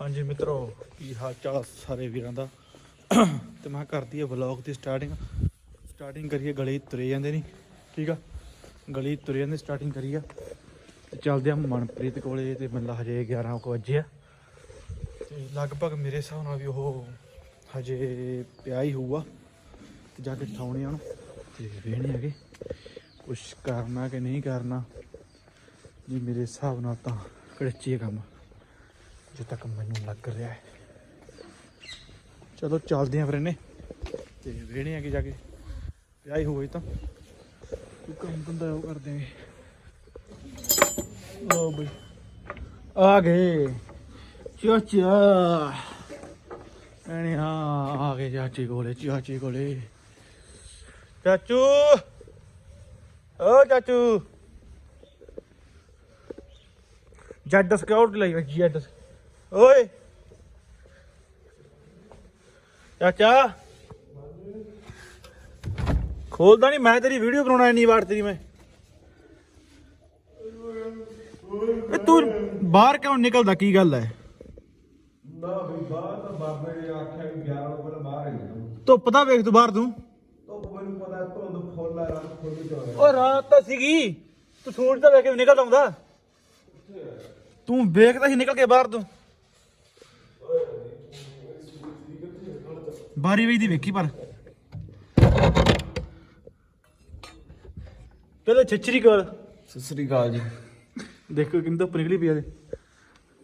ਹਾਂਜੀ ਮਿੱਤਰੋ। ਕੀ ਹਾਲ ਚਾਲ ਆ ਸਾਰੇ ਵੀਰਾਂ ਦਾ? ਤੇ ਮੈਂ ਕਰਦੀ ਆ ਵਲੌਗ ਦੀ ਸਟਾਰਟਿੰਗ ਸਟਾਰਟਿੰਗ ਕਰੀਏ, ਗਲੀ ਤੁਰੇ ਜਾਂਦੇ ਨਹੀਂ ਠੀਕ ਆ? ਗਲੀ ਤੁਰੇ ਜਾਂਦੇ ਸਟਾਰਟਿੰਗ ਕਰੀ ਆ ਤੇ ਚੱਲਦੇ ਆ ਮਨਪ੍ਰੀਤ ਕੋਲੇ, ਤੇ ਮੈਨੂੰ ਹਜੇ 11 ਕੁ ਵਜੇ ਆ। ਤੇ ਲਗਭਗ ਮੇਰੇ ਹਿਸਾਬ ਨਾਲ ਵੀ ਉਹ ਹਜੇ ਪਿਆ ਹੀ ਹੋਊਗਾ। ਤੇ ਜਾ ਕੇ ਠਾਉਣੇ ਉਹਨੂੰ। ਤੇ ਵੇਹਣੇ ਹੈਗੇ, ਕੁਛ ਕਰਨਾ ਕਿ ਨਹੀਂ ਕਰਨਾ। ਜੀ ਮੇਰੇ ਹਿਸਾਬ ਨਾਲ ਤਾਂ ਕੜਚੀ ਕੰਮ। ਜੋ ਤੱਕ ਮੈਨੂੰ ਲੱਗ ਰਿਹਾ ਹੈ। ਚਲੋ ਚੱਲਦੇ ਆਂ ਫਿਰ ਇਹਨੇ। ਤੇ ਵੇਹਣੇ ਆ ਕੇ ਜਾ ਕੇ। ਵਿਆਹ ਹੀ ਹੋਵੇ ਤਾਂ। ਕੋਈ ਕੰਮ ਧੰਦਾ ਉਹ ਕਰਦੇ ਨੇ। ਲੋ ਬਈ। ਆ ਗਏ। ਚਾਚਾ। ਐਨੇ ਹਾਂ, ਆ ਗਏ ਚਾਚੀ ਕੋਲੇ ਚਾਚੀ ਕੋਲੇ। ਚਾਚੂ। ਓ ਚਾਚੂ। ਜੱਡ ਸਕਿਉਰਟੀ ਲਈ ਹੋਈ ਓਏ। ਚਾਚਾ ਖੋਲਦਾ ਨਹੀਂ ਮੈਂ ਤੇਰੀ ਵੀਡੀਓ ਬਣਾਉਣਾ ਇੰਨੀ ਵਾਰ ਤੇਰੀ ਮੈਂ। ਇਹ ਤੂੰ ਬਾਹਰ ਕਿਉਂ ਨਿਕਲਦਾ? ਕੀ ਗੱਲ ਹੈ ਨਾ ਵੀ ਬਾਹਰ ਤਾਂ ਬਾਬੇ ਨੇ ਆਖਿਆ ਵੀ 11 ਵਜੇ ਪਹਿਲਾਂ ਬਾਹਰ ਹੀ ਜਾਓ ਧੁੱਪ ਤਾਂ ਵੇਖ ਤੂੰ ਬਾਹਰ ਤੂੰ। ਧੁੱਪ ਮੈਨੂੰ ਪਤਾ ਧੁੰਦ ਫੁੱਲ ਆ ਰਾਤ ਫੁੱਲ ਚ ਓ ਰਾਤ ਤਾਂ ਸੀਗੀ। ਤੂੰ ਸੂਰਜ ਤਾਂ ਵੇਖ ਕੇ ਨਿਕਲ ਆਉਂਦਾ ਤੂੰ ਵੇਖਦਾ ਸੀ ਨਿਕਲ ਕੇ ਬਾਹਰ ਤੂੰ। ਬਾਰੀ ਵਈ ਦੀ ਵੇਖੀ ਪਰ। ਪਹਿਲੇ ਛੱਚਰੀ ਕੋਲ ਸਤਿ ਸ੍ਰੀ ਅਕਾਲ ਜੀ। ਦੇਖੋ ਕਿੰਨੀ ਧੁੱਪ ਨਿਕਲੀ ਪਈ ਆ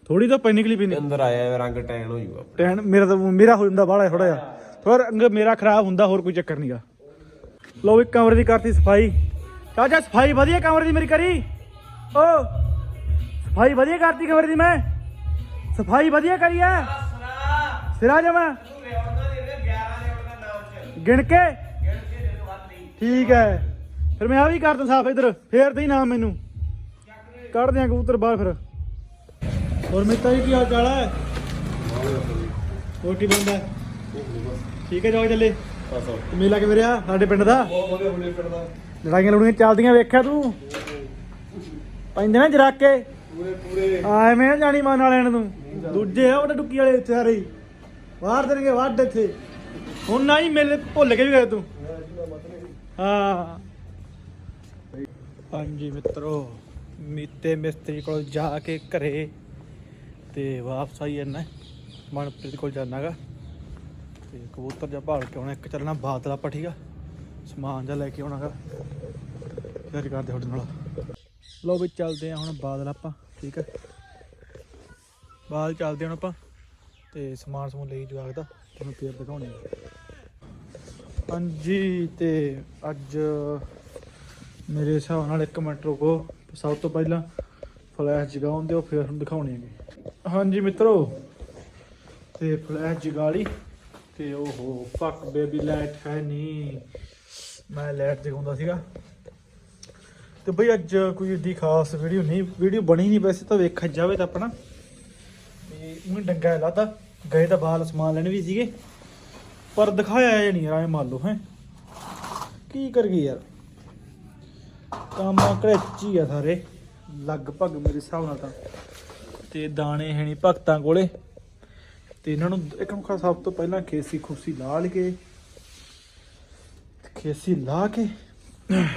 ਥੋੜੀ ਤਾਂ ਪਈ ਨਿਕਲੀ ਪਈ ਨੇ ਅੰਦਰ ਆਇਆ ਰੰਗ ਟੈਨ ਹੋ ਜੂਗਾ ਟੈਨ ਮੇਰਾ ਤਾਂ ਮੇਰਾ ਹੋ ਜਾਂਦਾ ਬਾਹਲਾ ਥੋੜਾ ਜਿਹਾ। ਥੋੜਾ ਰੰਗ ਮੇਰਾ ਖਰਾਬ ਹੁੰਦਾ ਹੋਰ ਕੋਈ ਚੱਕਰ ਨਹੀਂਗਾ ਲੋ ਵੀ ਕਮਰੇ ਦੀ ਕਰਤੀ ਸਫ਼ਾਈ। ਚਾਚਾ ਸਫ਼ਾਈ ਵਧੀਆ ਕਮਰੇ ਦੀ ਮੇਰੀ ਕਰੀ? ਓ ਸਫ਼ਾਈ ਵਧੀਆ ਕਰਤੀ ਕਮਰੇ ਦੀ ਮੈਂ? ਸਫ਼ਾਈ ਵਧੀਆ ਕਰੀ ਐ ਸਿਰਾ ਜਮਾ? ਗਿਣ ਕੇ? ਠੀਕ ਹੈ। ਫਿਰ ਮੈਂ ਆ ਵੀ ਕਰ ਦਾਂ ਸਾਫ਼ ਇਧਰ। ਫੇਰ ਦੇ ਨਾਮ ਮੈਨੂੰ। ਕੱਢ ਦਿਆਂ ਕਬੂਤਰ ਬਾਹਰ ਫਿਰ। ਹੋਰ ਮਿੱਤਾ ਜੀ ਕੀ ਹਾਲ ਚਾਲ ਹੈ? ਕੀ ਬੰਦਾ ਠੀਕ ਹੈ ਜਾਓ ਚੱਲੇ। ਮੇਲਾ ਕਿਵੇਂ ਰਿਹਾ ਸਾਡੇ ਪਿੰਡ ਦਾ? ਬਹੁਤ ਵਧੀਆ ਹੁਣੇ ਫਿਰਦਾ ਲੜਾਈਆਂ ਲੜੂਈਆਂ ਚੱਲਦੀਆਂ ਵੇਖਿਆ ਤੂੰ? ਪੈਂਦੇ ਨਾ ਜਰਾਕੇ। ਪੂਰੇ ਪੂਰੇ। ਐਵੇਂ ਨਾ ਜਾਣੀ ਮੰਨ ਵਾਲਿਆਂ ਨੂੰ ਤੂੰ। ਦੂਜੇ ਆ ਉਹਦੇ ਡੁੱਕੀ ਵਾਲੇ ਇੱਥੇ ਸਾਰੇ ਬਾਹਰ ਦੇਣਗੇ ਵੱਢ ਇੱਥੇ। ਹੁਣ ਨਾ ਹੀ ਮੇਲੇ ਭੁੱਲ ਕੇ ਵੀ ਗਏ ਤੂੰ। ਹਾਂ। ਹਾਂਜੀ ਮਿੱਤਰੋ, ਮੀਤੇ ਮਿਸਤਰੀ ਕੋਲ ਜਾ ਕੇ ਘਰੇ ਤੇ ਵਾਪਸ ਆਈ ਜਾਂਦਾ ਮਨਪ੍ਰੀਤ ਕੋਲ ਜਾਣਾਗਾ ਤੇ ਕਬੂਤਰ ਜਾਂ ਭਾਲ ਕੇ ਆਉਣਾ, ਇੱਕ ਚੱਲਣਾ ਬਾਦਲ ਆਪਾਂ, ਠੀਕ ਆ? ਸਮਾਨ ਜਾਂ ਲੈ ਕੇ ਆਉਣਾਗਾ। ਫਿਰ ਕਰਦੇ ਤੁਹਾਡੇ ਨਾਲ। ਲੋ ਵੀ ਚੱਲਦੇ ਆ ਹੁਣ ਬਾਦਲ ਆਪਾਂ, ਠੀਕ ਹੈ ਬਾਦਲ ਚੱਲਦੇ ਹੁਣ ਆਪਾਂ। ਤੇ ਸਮਾਨ ਸਮੂਨ ਲਈ ਜਵਾਗ ਦਾ। ਤੁਹਾਨੂੰ ਫੇਰ ਦਿਖਾਉਣੇ ਹਾਂਜੀ ਤੇ ਅੱਜ ਮੇਰੇ ਹਿਸਾਬ ਨਾਲ ਇੱਕ ਮਿੰਟ ਰੁਕੋ। ਸਭ ਤੋਂ ਪਹਿਲਾਂ ਫਲੈਸ਼ ਜਗਾਉਣ ਦਿਓ ਫਿਰ ਤੁਹਾਨੂੰ ਦਿਖਾਉਣੇ ਹੈਗੇ। ਹਾਂਜੀ ਮਿੱਤਰੋ ਤੇ ਫਲੈਸ਼ ਜਗਾ ਲਈ। ਤੇ ਓਹੋ ਫੱਕ ਬੇਬੀ ਲਾਈਟ ਹੈ ਨਹੀਂ। ਮੈਂ ਲਾਈਟ ਜਗਾਉਂਦਾ ਸੀਗਾ। ਤੇ ਬਈ ਅੱਜ ਕੋਈ ਏਡੀ ਖਾਸ ਵੀਡੀਓ ਨਹੀਂ ਵੀਡੀਓ ਬਣੀ ਨਹੀਂ ਵੈਸੇ ਤਾਂ ਵੇਖਿਆ ਜਾਵੇ ਤਾਂ ਆਪਣਾ। ਤੇ ਉਹ ਡੰਗਾ ਹੈ ਲੱਗਦਾ ਗਏ ਤਾਂ ਬਾਹਰ ਸਮਾਨ ਲੈਣ ਵੀ ਸੀਗੇ। ਪਰ ਦਿਖਾਇਆ ਜਾਂ ਨਹੀਂ ਰਾਏ ਮੰਨ ਲਓ, ਹੈ। ਕੀ ਕਰ ਗਈ ਯਾਰ? ਕੰਮ ਕੜੇਚੀ ਆ ਸਾਰੇ। ਲਗਭਗ ਮੇਰੇ ਹਿਸਾਬ ਨਾਲ ਤਾਂ। ਤੇ ਦਾਣੇ ਹੈ ਨਹੀਂ ਭਗਤਾਂ ਕੋਲੇ। ਤੇ ਇਹਨਾਂ ਨੂੰ ਇੱਕ ਮੁਖਾ ਸਭ ਤੋਂ ਪਹਿਲਾਂ ਖੇਸੀ ਖੁਸੀ ਲਾ ਕੇ ਖੇਸੀ ਲਾ ਕੇ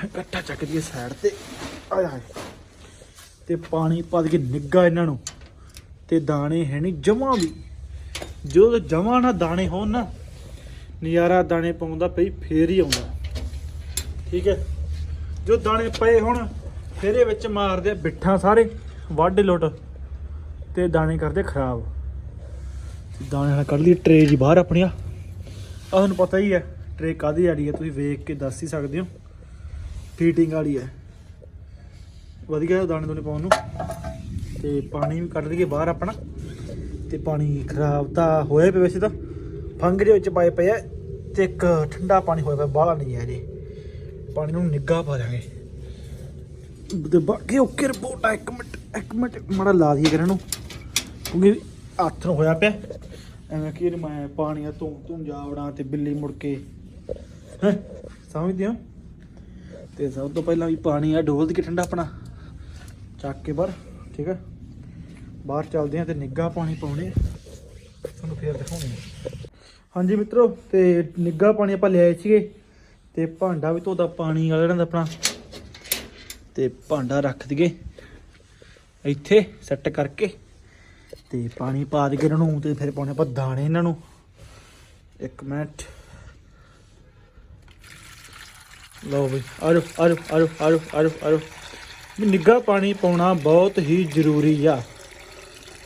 ਇਕੱਠਾ ਚੱਕ ਦਈਏ ਸਾਈਡ ਤੇ। ਆਏ ਹਾਏ। ਤੇ ਪਾਣੀ ਪਾ ਕੇ ਨਿੱਗਾ ਇਹਨਾਂ ਨੂੰ। ਤੇ ਦਾਣੇ ਹੈ ਨਹੀਂ ਜਮਾ ਵੀ। ਜਦੋਂ ਜਮਾ ਨਾ ਦਾਣੇ ਹੋਣ ਨਾ, ਨਜ਼ਾਰਾ ਦਾਣੇ ਪਾਉਂਦਾ ਪਈ, ਫੇਰ ਹੀ ਆਉਂਦਾ। ਠੀਕ ਹੈ? ਜੋ ਦਾਣੇ ਪਏ ਹੁਣ, ਫਿਰ ਇਹ ਵਿੱਚ ਮਾਰਦੇ ਬਿੱਠਾਂ ਸਾਰੇ, ਵਾਢੇ ਲੁੱਟ, ਤੇ ਦਾਣੇ ਕਰਦੇ ਖਰਾਬ। ਦਾਣੇ ਨਾਲ ਕੱਢ ਲਈ, ਟਰੇ ਜੀ ਬਾਹਰ ਆਪਣੀਆਂ। ਆ ਤੁਹਾਨੂੰ ਪਤਾ ਹੀ ਹੈ, ਟਰੇ ਕਾਦੀ ਆੜੀ ਹੈ, ਤੁਸੀਂ ਵੇਖ ਕੇ ਦੱਸ ਹੀ ਸਕਦੇ ਹੋ। ਫੀਟਿੰਗ ਵਾਲੀ ਹੈ। ਵਧੀਆ ਦਾਣੇ ਦੋਨੇ ਪਾਉਣ ਨੂੰ। ਤੇ ਪਾਣੀ ਵੀ ਕੱਢ ਲਈਏ ਬਾਹਰ ਆਪਣਾ। ਤੇ ਪਾਣੀ ਖਰਾਬ ਤਾਂ ਹੋਇਆ ਪਿਆ ਵੈਸੇ ਤਾਂ। ਫੰਗ ਦੇ ਵਿੱਚ ਪਾਏ ਪਏ ਆ ਤੇ ਇੱਕ ਠੰਡਾ ਪਾਣੀ ਹੋਇਆ ਪਿਆ, ਬਾਹਲਾ ਨਹੀਂ ਹੈ ਜੀ ਪਾਣੀ ਨੂੰ ਨਿੱਗਾ ਪਾ ਦਾਂਗੇ ਤੇ ਬਾਕੀ ਓਕੇ ਰਿਪੋਰਟ ਆ, ਇੱਕ ਮਿੰਟ ਇੱਕ ਮਿੰਟ, ਮਾੜਾ ਲਾ ਦਈਏ ਕਰਨ ਨੂੰ ਕਿਉਂਕਿ ਹੱਥ ਨੂੰ ਹੋਇਆ ਪਿਆ। ਐਵੇਂ ਕਿ ਮੈਂ ਪਾਣੀ ਆ ਧੂੰ ਧੂੰ ਜਾ ਵੜਾਂ ਤੇ ਬਿੱਲੀ ਮੁੜ ਕੇ। ਹੈਂ, ਸਮਝਦੇ ਹੋ? ਤੇ ਸਭ ਤੋਂ ਪਹਿਲਾਂ ਵੀ ਪਾਣੀ ਆ ਡੋਲ ਕੇ ਠੰਡਾ ਆਪਣਾ। ਚੱਕ ਕੇ ਬਾਹਰ, ਠੀਕ ਹੈ ਬਾਹਰ ਚੱਲਦੇ ਆ ਤੇ ਨਿੱਗਾ ਪਾਣੀ ਪਾਉਣੇ ਤੁਹਾਨੂੰ ਫੇਰ ਦਿਖਾਉਂਦੇ ਹਾਂਜੀ ਮਿੱਤਰੋ, ਤੇ ਨਿੱਗਾ ਪਾਣੀ ਆਪਾਂ ਲਿਆਏ ਸੀਗੇ ਤੇ ਭਾਂਡਾ ਵੀ ਧੋਦਾ ਪਾਣੀ ਵਾਲਾ ਦਾ ਆਪਣਾ। ਤੇ ਭਾਂਡਾ ਰੱਖ ਦਈਏ ਇੱਥੇ ਸੈੱਟ ਕਰਕੇ ਤੇ ਪਾਣੀ ਪਾ ਦਈਏ ਇਹਨਾਂ ਨੂੰ, ਤੇ ਫਿਰ ਪਾਉਣੇ ਆਪਾਂ ਦਾਣੇ ਇਹਨਾਂ ਨੂੰ। ਇੱਕ ਮਿੰਟ। ਲਓ ਬਈ ਆਜੋ ਆਜੋ ਆਜੋ ਆਜੋ ਆਜੋ ਆਜੋ ਵੀ ਨਿੱਘਾ ਪਾਣੀ ਪਾਉਣਾ ਬਹੁਤ ਹੀ ਜ਼ਰੂਰੀ ਆ।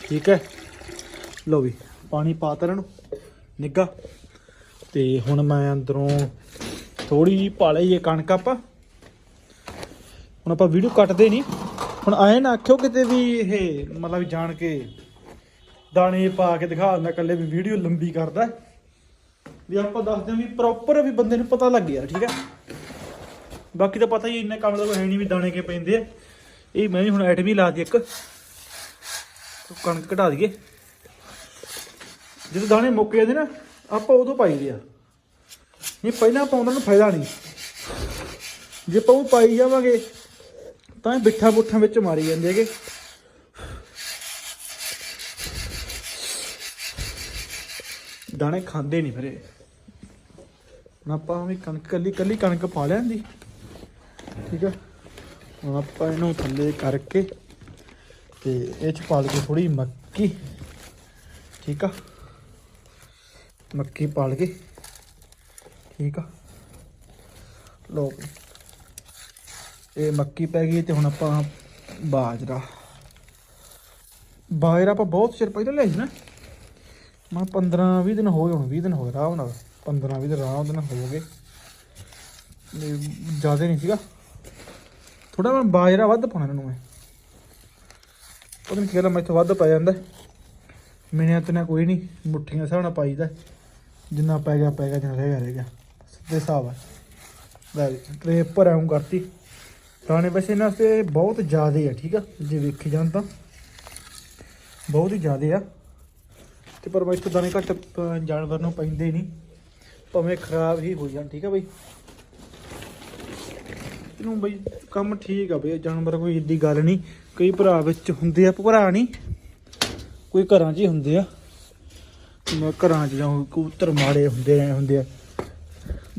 ਠੀਕ ਹੈ। ਲਓ ਵੀ, ਪਾਣੀ ਪਾਤਾ ਇਹਨਾਂ ਨੂੰ, ਨਿੱਘਾ। ਤੇ ਹੁਣ ਮੈਂ ਅੰਦਰੋਂ ਥੋੜੀ ਜਿਹੀ ਪਾ ਲਈ ਇਹ ਕਣਕ ਆਪਾਂ। ਹੁਣ ਆਪਾਂ ਵੀਡੀਓ ਕੱਟਦੇ ਨਹੀਂ। ਹੁਣ ਆਏ ਨਾ ਆਖਿਓ ਕਿਤੇ ਵੀ ਇਹ, ਮਤਲਬ ਜਾਣ ਕੇ ਦਾਣੇ ਪਾ ਕੇ ਦਿਖਾ ਦਿੰਦਾ ਕੱਲੇ ਵੀ ਵੀਡੀਓ ਲੰਬੀ ਕਰਦਾ। ਵੀ ਆਪਾਂ ਦੱਸਦੇ ਹਾਂ ਵੀ ਪ੍ਰੋਪਰ ਵੀ ਬੰਦੇ ਨੂੰ ਪਤਾ ਲੱਗ ਗਿਆ, ਠੀਕ ਹੈ। ਬਾਕੀ ਤਾਂ ਪਤਾ ਹੀ ਇੰਨੇ ਕੰਮ ਦਾ ਕੋਈ ਹੈ ਨਹੀਂ ਵੀ ਦਾਣੇ ਕੇ ਪੈਂਦੇ ਆ। ਇਹ ਮੈਂ ਵੀ ਹੁਣ ਐਟਮੀ ਲਾ ਦੀ ਇੱਕ। ਕਣਕ ਘਟਾ ਦਈਏ। ਜਦੋਂ ਦਾਣੇ ਮੁੱਕ ਜਾਂਦੇ ਨਾ, ਆਪਾਂ ਉਦੋਂ ਪਾਈਦੇ ਆ। ਨਹੀਂ, ਪਹਿਲਾਂ ਪਾਉਂਦਾ ਨੂੰ ਫਾਇਦਾ ਨਹੀਂ। ਜੇ ਪਾਉ ਪਾਈ ਜਾਵਾਂਗੇ, ਤਾਂ ਇਹ ਬਿੱਠਾ ਬੁੱਠਾਂ ਵਿੱਚ ਮਾਰੀ ਜਾਂਦੇ ਹੈਗੇ। ਦਾਣੇ ਖਾਂਦੇ ਨਹੀਂ ਫਿਰ ਹੁਣ ਆਪਾਂ ਵੀ ਕਣਕ, ਕੱਲੀ ਕੱਲੀ ਕਣਕ ਪਾ ਲਿਆਂਦੀ। ਠੀਕ ਹੈ ਹੁਣ ਆਪਾਂ ਇਹਨੂੰ ਥੱਲੇ ਕਰਕੇ ਤੇ ਇਹ ਚ ਪਾ ਲਈਏ ਥੋੜੀ ਮੱਕੀ, ਠੀਕ ਆ? ਮੱਕੀ ਪਾਲ ਕੇ ਠੀਕ ਆ? ਲੋ ਇਹ ਮੱਕੀ ਪੈ ਗਈ ਤੇ ਹੁਣ ਆਪਾਂ ਬਾਜਰਾ। ਬਾਜਰਾ ਆਪਾਂ ਬਹੁਤ ਚਿਰ ਪਹਿਲਾਂ ਲਿਆ ਸੀ ਨਾ। ਮੈਂ 15 20 ਦਿਨ ਹੋ ਗਏ ਹੁਣ 20 ਦਿਨ ਹੋ ਗਏ ਆਰਾਮ ਨਾਲ। 15 20 ਦਿਨ ਆਰਾਮ ਦਿਨ ਹੋ ਗਏ। ਜ਼ਿਆਦਾ ਨਹੀਂ ਸੀਗਾ। ਥੋੜਾ ਮੈਂ ਬਾਜਰਾ ਵੱਧ ਪਾਉਣਾ ਇਹਨੂੰ ਮੈਂ। ਪਤਾ ਨਹੀਂ ਕਿਹੜਾ ਮੈਥੋਂ ਵੱਧ ਪੈ ਜਾਂਦਾ ਮਿਹਨਤ ਤੇ ਕੋਈ ਨਹੀਂ, ਮੁੱਠੀਆਂ ਹਿਸਾਬ ਨਾਲ ਪਾਈਦਾ ਜਿੰਨਾ ਪੈ ਗਿਆ ਪੈ ਗਿਆ, ਜਿੰਨਾ ਰਹਿ ਗਿਆ ਰਹਿ ਗਿਆ। ਸਿੱਧੇ ਹਿਸਾਬ ਆ ਲੈ ਟਰੇ ਪਰ ਆਉਂ ਕਰਤੀ। ਦਾਣੇ ਵੈਸੇ ਇਹਨਾਂ ਤੇ ਬਹੁਤ ਜ਼ਿਆਦੇ ਆ, ਠੀਕ ਆ? ਜੇ ਵੇਖੀ ਜਾਣ ਤਾਂ। ਬਹੁਤ ਹੀ ਜ਼ਿਆਦੇ ਆ। ਤੇ ਪਰ ਮੈਂ ਇੱਥੇ ਦਾਣੇ ਘੱਟ ਜਾਨਵਰ ਨੂੰ ਪੈਂਦੇ ਨਹੀਂ। ਭਾਵੇਂ ਖਰਾਬ ਹੀ ਹੋ ਜਾਣ, ਠੀਕ ਆ ਬਈ? ਇਹਨੂੰ ਬਈ ਕੰਮ ਠੀਕ ਆ ਬਈ, ਜਾਨਵਰ ਕੋਈ ਏਡੀ ਗੱਲ ਨਹੀਂ। ਕਈ ਭਰਾ ਵਿੱਚ ਹੁੰਦੇ ਆ, ਭਰਾ ਨਹੀਂ। ਕੋਈ ਘਰਾਂ 'ਚ ਹੀ ਹੁੰਦੇ ਆ। ਮੈਂ ਘਰਾਂ 'ਚ ਜਾਂ ਕਬੂਤਰ ਮਾੜੇ ਹੁੰਦੇ, ਐ ਹੁੰਦੇ ਆ।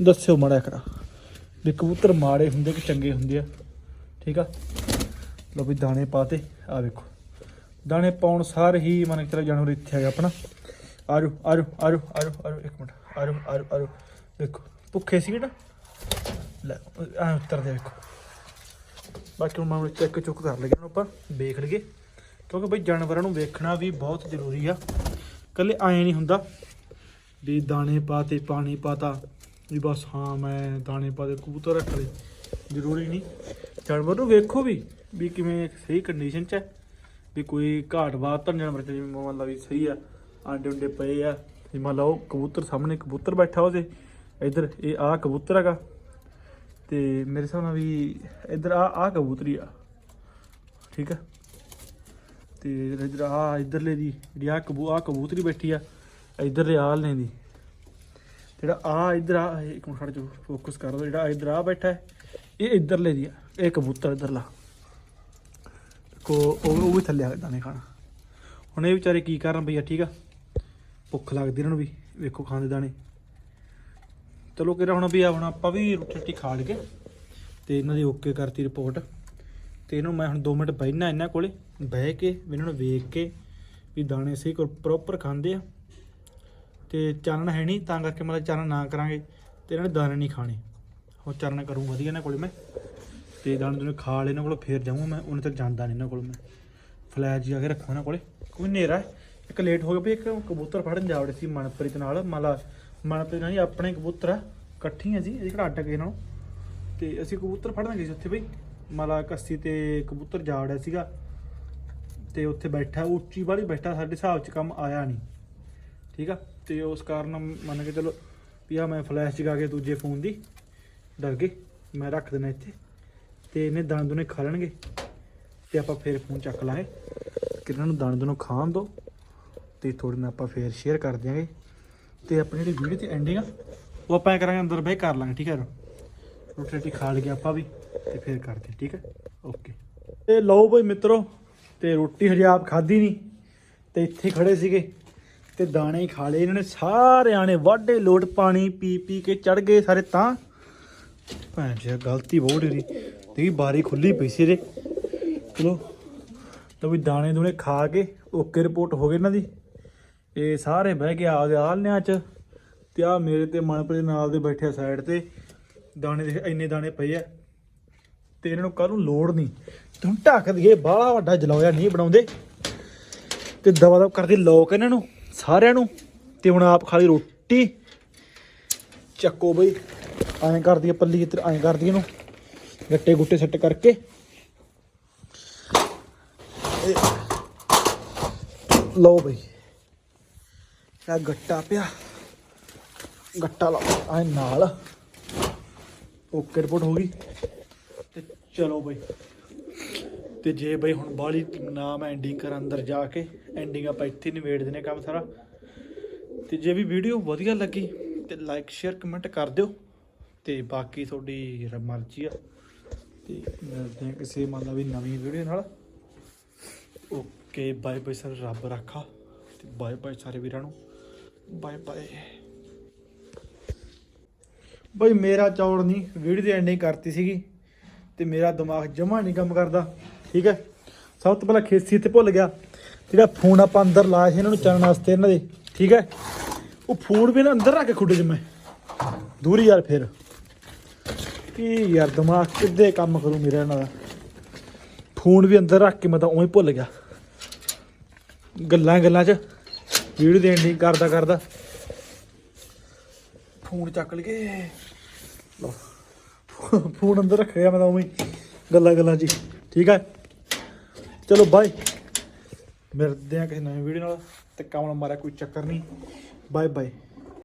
ਦੱਸਿਓ ਮਾੜਾ ਕਰਾ। ਵੀ ਕਬੂਤਰ ਮਾੜੇ ਹੁੰਦੇ ਕਿ ਚੰਗੇ ਹੁੰਦੇ ਆ? ਠੀਕ ਆ? ਲਓ ਵੀ ਦਾਣੇ ਪਾਤੇ ਆ ਵੇਖੋ। ਦਾਣੇ ਪਾਉਣ ਸਾਰ ਹੀ ਮਨ ਚਲਾ ਜਾਨਵਰ ਇੱਥੇ ਆ ਗਿਆ ਆਪਣਾ। ਆਜੋ ਆਜੋ ਆਜੋ ਆਜੋ ਆਜੋ, ਇੱਕ ਮਿੰਟ। ਆਜੋ ਆਜੋ ਆਜੋ। ਵੇਖੋ, ਭੁੱਖੇ ਸੀ ਨਾ ਲੈ ਆ ਉੱਤਰ ਦੇ ਵੇਖੋ। ਬਾਕੀ ਹੁਣ ਮੈਂ ਚੈੱਕ ਚੁੱਕ ਕਰ ਲਈਏ ਇਹਨੂੰ ਆਪਾਂ, ਵੇਖ ਲਈਏ। ਕਿਉਂਕਿ ਬਈ ਜਾਨਵਰਾਂ ਨੂੰ ਵੇਖਣਾ ਵੀ ਬਹੁਤ ਜ਼ਰੂਰੀ ਆ। ਕੱਲੇ ਐਂ ਨਹੀਂ ਹੁੰਦਾ ਵੀ ਦਾਣੇ ਪਾਤੇ, ਪਾਣੀ ਪਾਤਾ, ਵੀ ਬਸ ਹਾਂ ਮੈਂ ਦਾਣੇ ਪਾਤੇ, ਕਬੂਤਰ ਰੱਖ ਲਏ। ਜ਼ਰੂਰੀ ਨਹੀਂ। ਜਾਨਵਰ ਨੂੰ ਵੇਖੋ ਵੀ ਵੀ ਕਿਵੇਂ ਸਹੀ ਕੰਡੀਸ਼ਨ 'ਚ ਹੈ। ਵੀ ਕੋਈ ਘਾਟ ਬਾਤ ਤਾਂ ਜਾਨਵਰ 'ਚ, ਜਿਵੇਂ ਮੰਨ ਲਾ ਵੀ ਸਹੀ ਆ, ਆਂਡੇ ਉਂਡੇ ਪਏ ਆ। ਵੀ ਮੰਨ ਲਓ ਕਬੂਤਰ ਸਾਹਮਣੇ ਕਬੂਤਰ ਬੈਠਾ ਉਹਦੇ ਇੱਧਰ ਇਹ ਆ ਕਬੂਤਰ ਹੈਗਾ। ਤੇ ਮੇਰੇ ਹਿਸਾਬ ਨਾਲ ਵੀ ਇੱਧਰ ਆ ਆ ਕਬੂਤਰੀ ਆ। ਠੀਕ ਆ? ਤੇ ਇੱਧਰ ਆ, ਇੱਧਰਲੇ ਦੀ ਜਿਹੜੀ ਆ ਕਬੂ, ਆ ਕਬੂਤਰੀ ਬੈਠੀ ਆ ਇੱਧਰਲੇ ਆਲ ਨੇ ਦੀ। ਜਿਹੜਾ ਆ, ਇੱਧਰ ਆ ਇੱਕ ਮਿੰਟ ਖੜ ਜਾ ਫੋਕਸ ਕਰ ਦੋ ਜਿਹੜਾ ਇੱਧਰ ਆ ਬੈਠਾ ਹੈ, ਇਹ ਇੱਧਰਲੇ ਦੀ ਆ, ਇਹ ਕਬੂਤਰ ਇੱਧਰਲਾ। ਕੋ ਉਹ ਉਹ ਵੀ ਥੱਲੇ ਆ ਦਾਣੇ ਖਾਣਾ। ਹੁਣ ਇਹ ਵਿਚਾਰੇ ਕੀ ਕਰਨ ਭਈਆ ਠੀਕ ਆ? ਭੁੱਖ ਲੱਗਦੀ ਇਹਨਾਂ ਨੂੰ ਵੀ, ਵੇਖੋ ਖਾਂਦੇ ਦਾਣੇ। ਚਲੋ ਕਿਹੜਾ ਹੁਣ ਵੀ ਆ, ਹੁਣ ਆਪਾਂ ਵੀ ਰੋਟੀ ਰੋਟੀ ਖਾ ਲਈਏ। ਤੇ ਇਹਨਾਂ ਦੀ ਓਕੇ ਕਰਤੀ ਰਿਪੋਰਟ ਤੇ ਇਹਨੂੰ ਮੈਂ ਹੁਣ 2 ਮਿੰਟ ਬਹਿਣਾ ਇਹਨਾਂ ਕੋਲੇ, ਬਹਿ ਕੇ, ਵੀ ਇਹਨਾਂ ਨੂੰ ਵੇਖ ਕੇ ਵੀ ਦਾਣੇ ਸਹੀ ਕੋਲ ਪ੍ਰੋਪਰ ਖਾਂਦੇ ਆ। ਤੇ ਚਾਨਣ ਹੈ ਨਹੀਂ, ਤਾਂ ਕਰਕੇ ਮਤਲਬ ਚਾਨਣ ਨਾ ਕਰਾਂਗੇ, ਤੇ ਇਹਨਾਂ ਨੇ ਦਾਣੇ ਨਹੀਂ ਖਾਣੇ। ਹੁਣ ਚਾਨਣ ਕਰੂੰ ਵਧੀਆ ਇਹਨਾਂ ਕੋਲੇ ਮੈਂ। ਤੇ ਦਾਣੇ ਦੂਣੇ ਖਾ ਲੈ ਇਹਨਾਂ ਕੋਲ, ਫੇਰ ਜਾਊਂਗਾ ਮੈਂ, ਉਹਨਾਂ ਤੱਕ ਜਾਂਦਾ ਨਹੀਂ ਇਹਨਾਂ ਕੋਲ ਮੈਂ। ਫਲੈਸ਼ ਜਾ ਕੇ ਰੱਖਾਂ ਇਹਨਾਂ ਕੋਲੇ। ਕੋਈ ਹਨੇਰਾ ਇੱਕ ਲੇਟ ਹੋ ਗਿਆ ਵੀ ਇੱਕ ਕਬੂਤਰ ਫੜਨ ਜਾ ਵੜੇ ਸੀ ਮਨਪ੍ਰੀਤ ਨਾਲ ਮਾਲਾ ਮਨਪ੍ਰੀਤ ਨਾਲ ਜੀ, ਆਪਣੇ ਕਬੂਤਰ ਆ ਇਕੱਠੀਆਂ ਜੀ, ਇਹ ਕਿਹੜਾ ਅੱਡ ਗਏ ਨਾਲ? ਤੇ ਅਸੀਂ ਕਬੂਤਰ ਫੜਨ ਗਏ ਸੀ ਉੱਥੇ ਬਈ, ਮਾਲਾ ਕੱਸੀ ਤੇ ਕਬੂਤਰ ਜਾ ਵੜਿਆ ਸੀਗਾ। ਤੇ ਉੱਥੇ ਬੈਠਾ, ਉੱਚੀ ਵਾਲੀ ਬੈਠਾ, ਸਾਡੇ ਹਿਸਾਬ 'ਚ ਕੰਮ ਆਇਆ ਨਹੀਂ। ਠੀਕ ਆ? ਤੇ ਉਸ ਕਾਰਨ ਮੰਨ ਕੇ ਚਲੋ ਵੀ ਆ ਮੈਂ ਫਲੈਸ਼ ਜਗਾ ਕੇ ਦੂਜੇ ਫੋਨ ਦੀ, ਡਰ ਗਏ, ਮੈਂ ਰੱਖ ਦੇਣਾ ਇੱਥੇ। ਤੇ ਇਹਨੇ ਦਾਣੇ ਦੁਨੇ ਖਾ ਲੈਣਗੇ। ਤੇ ਆਪਾਂ ਫੇਰ ਫੋਨ ਚੱਕ ਲਾਂਗੇ। ਕਿਹਨਾਂ ਨੂੰ ਦਾਣੇ ਦੁਨੇ ਖਾਣ ਦੋ। ਤੇ ਥੋੜੀ ਨਾ ਆਪਾਂ ਫੇਰ ਸ਼ੇਅਰ ਕਰ ਦਿਆਂਗੇ। ਤੇ ਆਪਣੀ ਜਿਹੜੀ ਵੀਡੀਓ ਤੇ ਐਂਡਿੰਗ ਆ, ਉਹ ਆਪਾਂ ਕਰਾਂਗੇ ਅੰਦਰ ਬਹਿ ਕਰ ਲਾਂਗੇ, ਠੀਕ ਹੈ ਰੋਟੀ ਰੋਟੀ ਖਾ ਲਈਏ ਆਪਾਂ ਵੀ ਤੇ ਫੇਰ ਕਰਦੇ ਠੀਕ ਹੈ? ਓਕੇ ਤੇ ਲਓ ਬਈ ਮਿੱਤਰੋ, ਤੇ ਰੋਟੀ ਹਜੇ ਆਪ ਖਾਧੀ ਨਹੀਂ, ਤੇ ਇੱਥੇ ਖੜੇ ਸੀਗੇ, ਤੇ ਦਾਣੇ ਹੀ ਖਾ ਲਏ ਇਹਨਾਂ ਨੇ, ਸਾਰਿਆਂ ਨੇ, ਵਾਢੇ ਲੋਟ ਪਾਣੀ ਪੀ ਪੀ ਕੇ ਚੜ ਗਏ ਸਾਰੇ ਤਾਂ। ਭੈਣ ਜੀ ਗਲਤੀ ਬਹੁਤ ਰਹੀ ਤੇ ਬਾਰੀ ਖੁੱਲੀ ਪਈ ਸੀ ਇਹਦੇ। ਚਲੋ ਤਾਂ ਵੀ ਦਾਣੇ ਦੂਣੇ ਖਾ ਕੇ ਓਕੇ ਰਿਪੋਰਟ ਹੋ ਗਈ ਇਹਨਾਂ ਦੀ। ਇਹ ਸਾਰੇ ਬਹਿ ਕੇ ਆ ਗਏ ਆਲਨਿਆਂ ਚ ਤੇ ਆ ਮੇਰੇ ਤੇ ਮਨਪ੍ਰੀਤ ਨਾਲ ਦੇ ਬੈਠੇ ਸਾਈਡ ਤੇ। ਦਾਣੇ ਦੇ ਇੰਨੇ ਦਾਣੇ ਪਏ ਆ। ਤੇ ਇਹਨਾਂ ਨੂੰ ਕੱਲ ਨੂੰ ਲੋੜ ਨਹੀਂ। ਤੂੰ ਢੱਕ ਦਈਏ, ਬਾਹਲਾ ਵੱਡਾ ਜਲਾਇਆ ਨਹੀਂ ਬਣਾਉਂਦੇ। ਤੇ ਦਵਾ ਦਵ ਕਰਦੀ ਲੋਕ ਇਹਨਾਂ ਨੂੰ, ਸਾਰਿਆਂ ਨੂੰ। ਤੇ ਹੁਣ ਆਪ ਖਾਲੀ ਰੋਟੀ। ਚੱਕੋ ਬਈ, ਐਂ ਕਰਦੀ ਆ ਪੱਲੀ ਇੱਧਰ, ਐਂ ਕਰਦੀ ਇਹਨੂੰ। ਗੱਟੇ ਗੁੱਟੇ ਸੈੱਟ ਕਰਕੇ। ਲਓ ਬਈ। ਇਹ ਗੱਟਾ ਪਿਆ। ਗੱਟਾ ਲਾ ਐ ਨਾਲ। ਓਕੇ ਰਿਪੋਰਟ ਹੋ ਗਈ। ਤੇ ਚਲੋ ਬਈ। ਤੇ ਜੇ ਬਈ ਹੁਣ ਬਾਹਲੀ ਨਾ ਮੈਂ ਐਂਡਿੰਗ ਕਰ ਅੰਦਰ ਜਾ ਕੇ ਐਂਡਿੰਗ ਆਪਾਂ ਇੱਥੇ ਨਿਬੇੜ ਦਿੰਨੇ ਕੰਮ ਸਾਰਾ। ਤੇ ਜੇ ਵੀ ਵੀਡੀਓ ਵਧੀਆ ਲੱਗੀ ਤੇ ਲਾਈਕ ਸ਼ੇਅਰ ਕਮੈਂਟ ਕਰ ਦਿਓ। ਤੇ ਬਾਕੀ ਤੁਹਾਡੀ ਰ- ਮਰਜ਼ੀ ਆ। ਤੇ ਮਿਲਦੇ ਹਾਂ ਕਿਸੇ ਮੰਨ ਲਾ ਵੀ ਨਵੀਂ ਵੀਡੀਓ ਨਾਲ। ਓਕੇ ਬਾਏ ਬਾਏ ਸਰ, ਰੱਬ ਰੱਖਾ। ਤੇ ਬਾਏ ਬਾਏ ਸਾਰੇ ਵੀਰਾਂ ਨੂੰ। Bye bye. ਬਈ ਮੇਰਾ ਚੌੜ ਨਹੀਂ ਵੀਡੀਓ ਦੀ ਐਂਡਿੰਗ ਕਰਤੀ ਸੀਗੀ ਤੇ ਮੇਰਾ ਦਿਮਾਗ ਜਮਾ ਨਹੀਂ ਕੰਮ ਕਰਦਾ, ਠੀਕ ਹੈ? ਸਭ ਤੋਂ ਪਹਿਲਾਂ ਖੇਸੀ ਤੇ ਭੁੱਲ ਗਿਆ, ਜਿਹੜਾ ਫੋਨ ਆਪਾਂ ਅੰਦਰ ਲਾਇਆ ਸੀ ਇਹਨਾਂ ਨੂੰ ਚੱਲਣ ਵਾਸਤੇ ਇਹਨਾਂ ਦੇ, ਠੀਕ ਹੈ? ਉਹ ਫੋਨ ਵੀ ਨਾ ਅੰਦਰ ਰੱਖ ਕੇ ਖੁੱਡੇ 'ਚ ਮੈਂ। ਦੂਰੀ ਯਾਰ ਫਿਰ। ਕੀ ਯਾਰ ਦਿਮਾਗ ਕਿੱਦੇ ਕੰਮ ਕਰੂ ਮੇਰਾ ਇਹਨਾਂ ਦਾ। ਫੋਨ ਵੀ ਅੰਦਰ ਰੱਖ ਕੇ ਮੈਂ ਤਾਂ ਉਵੇਂ ਭੁੱਲ ਗਿਆ। ਗੱਲਾਂ ਗੱਲਾਂ 'ਚ ਵੀਡੀਓ ਦੀ ਐਂਡਿੰਗ ਕਰਦਾ ਕਰਦਾ। ਫੋਨ ਚੱਕ ਲਈਏ। ਲਓ। ਫੋਨ ਅੰਦਰ ਰੱਖਿਆ ਮੈਂ ਤਾਂ ਉਵੇਂ ਗੱਲਾਂ ਗੱਲਾਂ ਹੀ। ਠੀਕ ਹੈ ਚਲੋ ਬਾਏ ਮਿਲਦੇ ਆ ਕਿਸੇ ਨਵੀਂ ਵੀਡੀਓ ਨਾਲ। ਤੇ ਕਮਲ ਮਾਰਿਆ ਕੋਈ ਚੱਕਰ ਨਹੀਂ। Bye bye